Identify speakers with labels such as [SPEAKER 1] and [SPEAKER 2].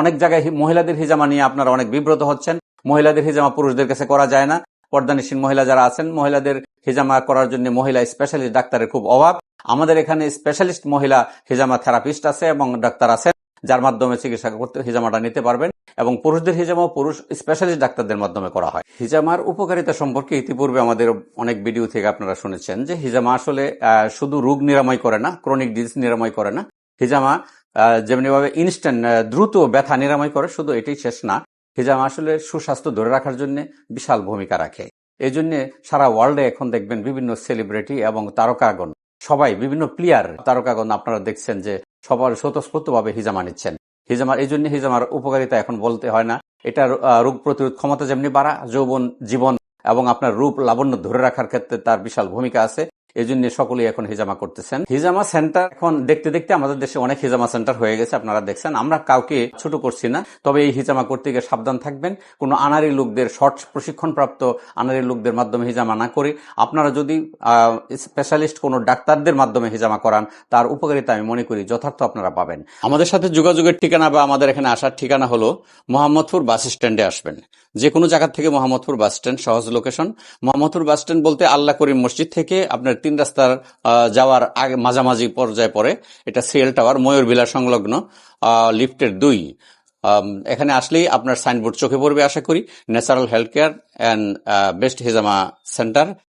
[SPEAKER 1] অনেক জায়গায় মহিলাদের হিজামা নিয়ে আপনারা অনেক বিব্রত হচ্ছেন। মহিলাদের হিজামা পুরুষদের কাছে করা যায় না। পর্দানিসীন মহিলা যারা আছেন, মহিলাদের হিজামা করার জন্য মহিলা স্পেশালিস্ট ডাক্তারের খুব অভাব। আমাদের এখানে স্পেশালিস্ট মহিলা হিজামা থেরাপিস্ট আছে এবং ডাক্তার আছেন যার মাধ্যমে চিকিৎসা করতে, হিজামাটা নিতে পারবেন এবং পুরুষদের হিজামাও পুরুষ স্পেশালিস্ট ডাক্তারদের মাধ্যমে করা হয়। হিজামার উপকারিতা সম্পর্কে ইতিপূর্বে আমাদের অনেক ভিডিও থেকে আপনারা শুনেছেন যে হিজামা আসলে শুধু রোগ নিরাময় করে না ক্রনিক ডিজিজ নিরাময় করে না। হিজামা যেমনিভাবে ইনস্ট্যান্ট দ্রুত ব্যথা নিরাময় করে শুধু এটাই শেষ না হিজামা আসলে সুস্বাস্থ্য ধরে রাখার জন্য বিশাল ভূমিকা রাখে। এই জন্য সারা ওয়ার্ল্ডে এখন দেখবেন বিভিন্ন সেলিব্রিটি এবং তারকাগণ সবাই বিভিন্ন প্লেয়ার তারকাগণ আপনারা দেখছেন যে সবার স্বতঃস্ফূর্তভাবে হিজামা নিচ্ছেন হিজামার এই জন্য হিজামার উপকারিতা এখন বলতে হয় না। আহ, রোগ প্রতিরোধ ক্ষমতা যেমনি বাড়া যৌবন জীবন এবং আপনার রূপ লাবণ্য ধরে রাখার ক্ষেত্রে তার বিশাল ভূমিকা আছে। এই জন্য সকলেই এখন হিজামা করতেছেন। হিজামা সেন্টার এখন দেখতে দেখতে আমাদের দেশে অনেক হিজামা সেন্টার হয়ে গেছে, আপনারা দেখছেন। আমরা কাউকে ছোট করছি না, তবে এই হিজামা করতে গিয়ে সাবধান থাকবেন। কোনো আনারি লোকদের, শর্ট প্রশিক্ষণপ্রাপ্ত আনারি লোকদের মাধ্যমে হিজামা না করে। আপনারা যদি স্পেশালিস্ট কোনো ডাক্তারদের মাধ্যমে হিজামা করান, তার উপকারিতা আমি মনে করি, যথার্থ আপনারা পাবেন। আমাদের সাথে যোগাযোগের ঠিকানা বা আমাদের এখানে আসার ঠিকানা হলো মোহাম্মদপুর বাস স্ট্যান্ডে আসবেন। যে কোনো জায়গা থেকে মোহাম্মদপুর বাস স্ট্যান্ড, সহজ লোকেশন মোহাম্মদপুর বাস স্ট্যান্ড বলতে আল্লাহ করিম মসজিদ থেকে আপনার তিন রাস্তার যাওয়ার আগে মাঝামাঝি পর্যায়ে পড়ে। এটা সিএল টাওয়ার, ময়ূর ভিলা সংলগ্ন লিফটের দুই। এখানে আসলেই আপনার সাইনবোর্ড চোখে পড়বে, আশা করি। Natural health care and best হিজামা centre.